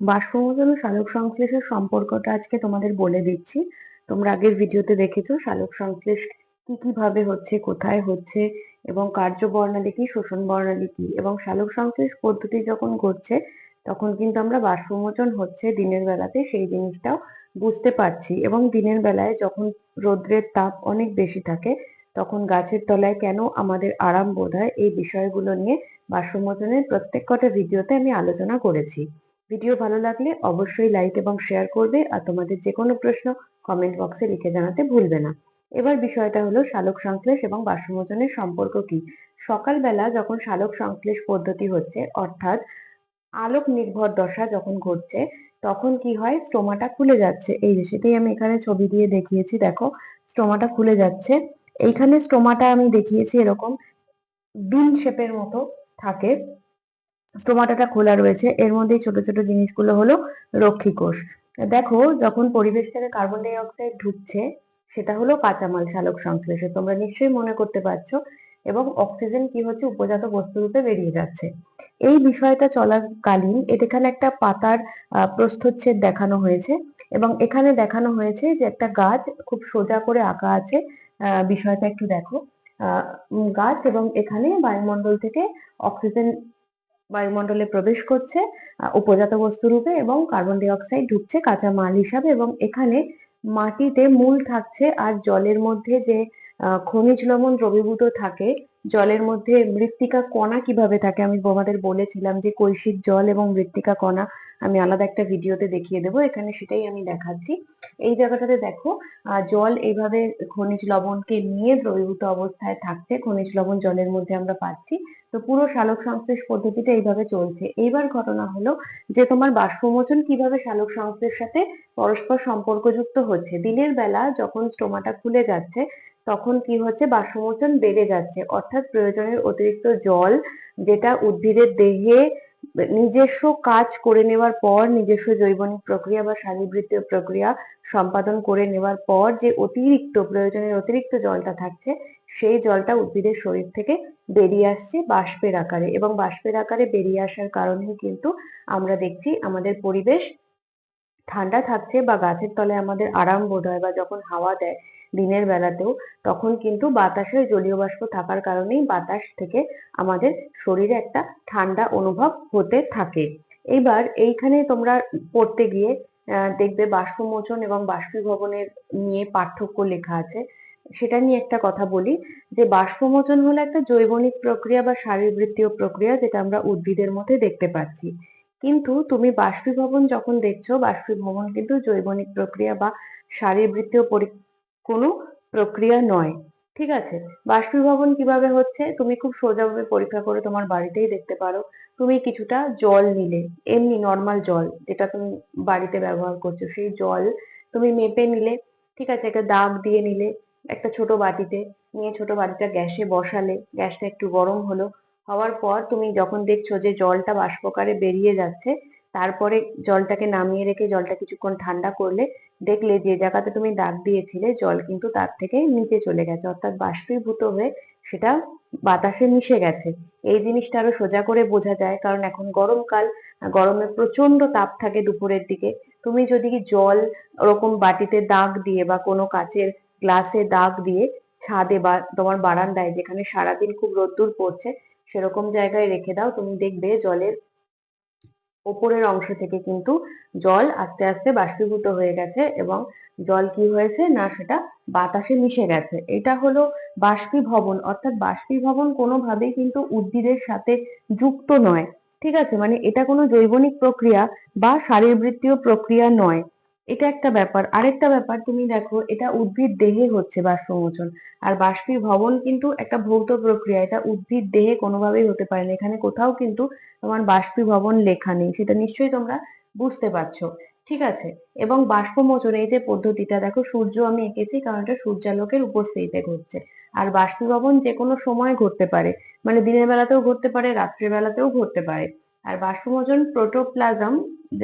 বাষ্পমোচন ও সালোক সংশ্লেষের সম্পর্কটা আজকে তোমাদের বলে দিচ্ছি। তোমরা আগের ভিডিওতে দেখেছ সালোক সংশ্লেষ কি কি ভাবে হচ্ছে, কোথায় হচ্ছে এবং কার্য বর্ণালী কি, শোষণ বর্ণালী কি এবং সালোক সংশ্লেষ পদ্ধতি যখন ঘটছে, তখন কিন্তু আমরা বাষ্পমোচন হচ্ছে দিনের বেলাতে, সেই জিনিসটাও বুঝতে পারছি এবং দিনের বেলায় যখন রৌদ্রের তাপ অনেক বেশি থাকে, তখন গাছের তলায় কেন আমাদের আরাম বোধ হয়, এই বিষয়গুলো নিয়ে বাষ্পমোচনের প্রত্যেক কটা ভিডিওতে আমি আলোচনা করেছি। ভিডিও ভালো লাগলে অবশ্যই লাইক এবং শেয়ার করবে আর তোমাদের যে কোনো প্রশ্ন কমেন্ট বক্সে লিখে জানাতে ভুলবে না। এবার বিষয়টা হলো শালক সংশ্লেষ এবং বাষ্পমোচনের সম্পর্ক কি? সকালবেলা যখন সালোক সংশ্লেষ পদ্ধতি হচ্ছে, অর্থাৎ আলোক নির্ভর দশা যখন ঘটছে, তখন কি হয়? স্টোমাটা খুলে যাচ্ছে। এই যে সেটাই আমি এখানে ছবি দিয়ে দেখিয়েছি, দেখো। স্টোমাটা খুলে যাচ্ছে। এইখানে স্টোমাটা আমি দেখিয়েছি এরকম বিন শেপের মতো থাকে। স্টোমাটাটা খোলা রয়েছে। এর মধ্যে ছোট ছোট জিনিসগুলো হলো রক্ষী কোষ। দেখো, যখন পরিবেশ থেকে কার্বন ডাই অক্সাইড ঢুকছে, সেটা হলো কাঁচামাল সালোক সংশ্লেষে তোমরা নিশ্চয়ই মনে করতে পারছ। এবং অক্সিজেন কি হচ্ছে? উপজাত বস্তুরূপে বেরিয়ে যাচ্ছে। এই বিষয়টা চলাকালীন এখানে একটা পাতার প্রস্থচ্ছেদ দেখানো হয়েছে। এবং এখানে দেখানো হয়েছে যে একটা গাছ খুব সোজা করে আঁকা আছে। বিষয়টা একটু দেখো। গাছ এবং এখানে বায়ুমণ্ডল থেকে অক্সিজেন বায়ুমণ্ডলে প্রবেশ করছে উপজাত বস্তু রূপে এবং কার্বন ডাই অক্সাইড ঢুকছে কাঁচা মাল হিসাবে এবং এখানে মাটিতে মূল থাকছে আর জলের মধ্যে যে খনিজ লবণ দ্রবীভূত থাকে, জলের মধ্যে মৃত্তিকা কণা কীভাবে থাকে আমি তোমাদের বলেছিলাম যে কৈশিক জল এবং মৃত্তিকা কণা আমি আলাদা একটা ভিডিওতে দেখিয়ে দেবো, এখানে সেটাই আমি দেখাচ্ছি। এই জায়গাটাতে দেখো জল এইভাবে খনিজ লবণকে নিয়ে দ্রবীভূত অবস্থায় থাকছে, খনিজ লবণ জলের মধ্যে আমরা পাচ্ছি। তো পুরো সালোক সংশ্লেষ পদ্ধতিটা এইভাবে চলছে। এইবার ঘটনা হলো যে তোমার বাষ্পমোচন কীভাবে সালোক সংশ্লেষের সাথে পরস্পর সম্পর্কযুক্ত হচ্ছে? দিনের বেলা যখন স্টোমাটা খুলে যাচ্ছে, তখন কি হচ্ছে? বাষ্পমোচন বেড়ে যাচ্ছে। অর্থাৎ প্রয়োজনের অতিরিক্ত জল যেটা উদ্ভিদের দেহে নিজস্ব কাজ করে নেওয়ার পর, নিজস্ব জৈবনিক প্রক্রিয়া বা শারীরবৃত্তীয় প্রক্রিয়া সম্পাদন করে নেওয়ার পর যে অতিরিক্ত প্রয়োজনের অতিরিক্ত জলটা থাকছে, সেই জলটা উদ্ভিদের শরীর থেকে বেরিয়ে আসছে বাষ্পের আকারে। এবং বাষ্পের আকারে বেরিয়ে আসার কারণেই কিন্তু আমরা দেখছি আমাদের পরিবেশ ঠান্ডা থাকছে বা গাছের তলায় আমাদের আরাম বোধ হয় বা যখন হাওয়া দেয় দিনের বেলাতেও। তখন কিন্তু বাতাসে জলীয় বাষ্প থাকার কারণেই বাতাস থেকে আমাদের শরীরে একটা ঠান্ডা অনুভব হতে থাকে। এইবার এইখানে তোমরা পড়তে গিয়ে দেখবে বাষ্পমোচন এবং বাষ্পীভবনের নিয়ে পার্থক্য লেখা আছে। সেটা নিয়ে একটা কথা বলি, যে বাষ্পমোচন হলো একটা জৈবনিক প্রক্রিয়া বা শারীরবৃত্তীয় প্রক্রিয়া যেটা আমরা উদ্ভিদের মধ্যে দেখতে পাচ্ছি। কিন্তু তুমি বাষ্পীভবন যখন দেখছ, বাষ্পীভবন কিন্তু জৈবনিক প্রক্রিয়া বা শারীরবৃত্তীয় কোনো প্রক্রিয়া নয়। ঠিক আছে? বাষ্পীভবন কীভাবে হচ্ছে? তুমি খুব সোজাভাবে পরীক্ষা করে তোমার বাড়িতেই দেখতে পারো। তুমি কিছুটা জল নিলে, এমনি নর্মাল জল যেটা তুমি বাড়িতে ব্যবহার করছ, সেই জল তুমি মেপে নিলে, ঠিক আছে? একটা দাগ দিয়ে নিলে একটা ছোট বাটিতে, নিয়ে ছোট বাটিটা গ্যাসে বসালে, গ্যাসটা একটু গরম হলো, হওয়ার পর তুমি যখন দেখছ যে জলটা বাষ্পকারে বেরিয়ে যাচ্ছে, তারপরে জলটাকে নামিয়ে রেখে জলটা কিছুক্ষণ ঠান্ডা করলে দেখলে যে জায়গাতে তুমি দাগ দিয়েছিলে, জল কিন্তু তার থেকে নিচে চলে গেছে। অর্থাৎ বাষ্পীভূত হয়ে সেটা বাতাসে মিশে গেছে। এই জিনিসটা আরও সোজা করে বোঝা যায়, কারণ এখন গরমকাল, গরমে প্রচণ্ড তাপ থাকে দুপুরের দিকে। তুমি যদি জল ওরকম বাটিতে দাগ দিয়ে বা কোনো কাচের গ্লাসে দাগ দিয়ে ছাদে বা তোমার বারান্দায় যেখানে সারাদিন খুব রোদ্দুর পড়ছে, সেরকম জায়গায় রেখে দাও। তুমি দেখবে জলের ওপরের অংশ থেকে কিন্তু জল আস্তে আস্তে বাষ্পীভূত হয়ে গেছে এবং জল কি হয়েছে? না, সেটা বাতাসে মিশে গেছে। এটা হলো বাষ্পীভবন। অর্থাৎ বাষ্পীভবন কোনোভাবেই কিন্তু উদ্ভিদের সাথে যুক্ত নয়। ঠিক আছে? মানে এটা কোনো জৈবনিক প্রক্রিয়া বা শারীরবৃত্তীয় প্রক্রিয়া নয়। এটা একটা ব্যাপার। আরেকটা ব্যাপার, তুমি দেখো, এটা উদ্ভিদ দেহে হচ্ছে বাষ্পমোচন। আর বাষ্পীভবন কিন্তু একটা ভৌত প্রক্রিয়া, এটা উদ্ভিদ দেহে কোনোভাবেই হতে পারে না। এখানে কোথাও কিন্তু তোমার বাষ্পীভবন লেখা নেই, সেটা নিশ্চয়ই তোমরা বুঝতে পারছ। ঠিক আছে? এবং বাষ্পমোচন, এই যে পদ্ধতিটা, দেখো, সূর্য আমি এঁকেছি কারণ এটা সূর্যালোকের উপস্থিতিতে ঘটছে। আর বাষ্পীভবন যে কোনো সময় ঘটতে পারে মানে দিনের বেলাতেও ঘটতে পারে, রাত্রের বেলাতেও ঘটতে পারে। আর বাষ্পমোচন, প্রোটোপ্লাজম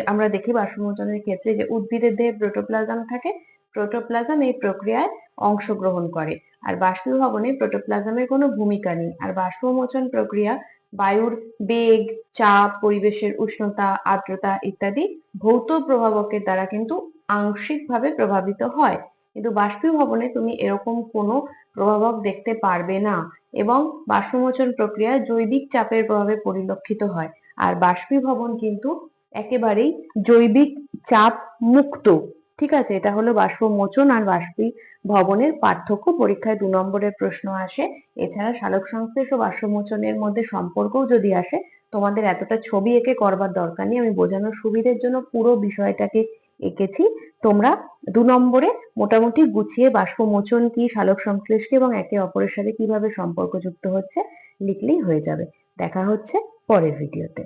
আমরা দেখি বাষ্পমোচনের ক্ষেত্রে যে উদ্ভিদের দেহে প্রোটোপ্লাজম থাকে প্রোটোপ্লাজম এই প্রক্রিয়ায় অংশগ্রহণ করে। আর বাষ্পীভবনে প্রোটোপ্লাজমের কোনো ভূমিকা নেই। আর বাষ্পমোচন প্রক্রিয়া বায়ুর বেগ, চাপ, পরিবেশের উষ্ণতা, আর্দ্রতা ইত্যাদি ভৌত প্রভাবকের দ্বারা কিন্তু আংশিকভাবে প্রভাবিত হয়। কিন্তু বাষ্পীভবনে তুমি এরকম কোনো প্রভাবক দেখতে পারবে না এবং বাষ্পমোচন প্রক্রিয়া জৈবিক চাপের প্রভাবে পরিলক্ষিত হয়। আর বাষ্পীভবন কিন্তু একেবারেই জৈবিক চাপ মুক্ত। ঠিক আছে? এটা হলো বাষ্পমোচন আর বাষ্পী ভবনের পার্থক্য। পরীক্ষায় দু নম্বরের প্রশ্ন আসে। এছাড়া সালোক সংশ্লেষ ও বাষ্পমোচনের মধ্যে সম্পর্কও যদি আসে, তোমাদের এতটা ছবি এঁকে করবার দরকার নেই। আমি বোঝানোর সুবিধের জন্য পুরো বিষয়টাকে এঁকেছি। তোমরা দু নম্বরে মোটামুটি গুছিয়ে বাষ্পমোচন কি, সালোক সংশ্লেষ এবং একে অপরের সাথে কীভাবে সম্পর্কযুক্ত হচ্ছে লিখলেই হয়ে যাবে। দেখা হচ্ছে পরের ভিডিওতে।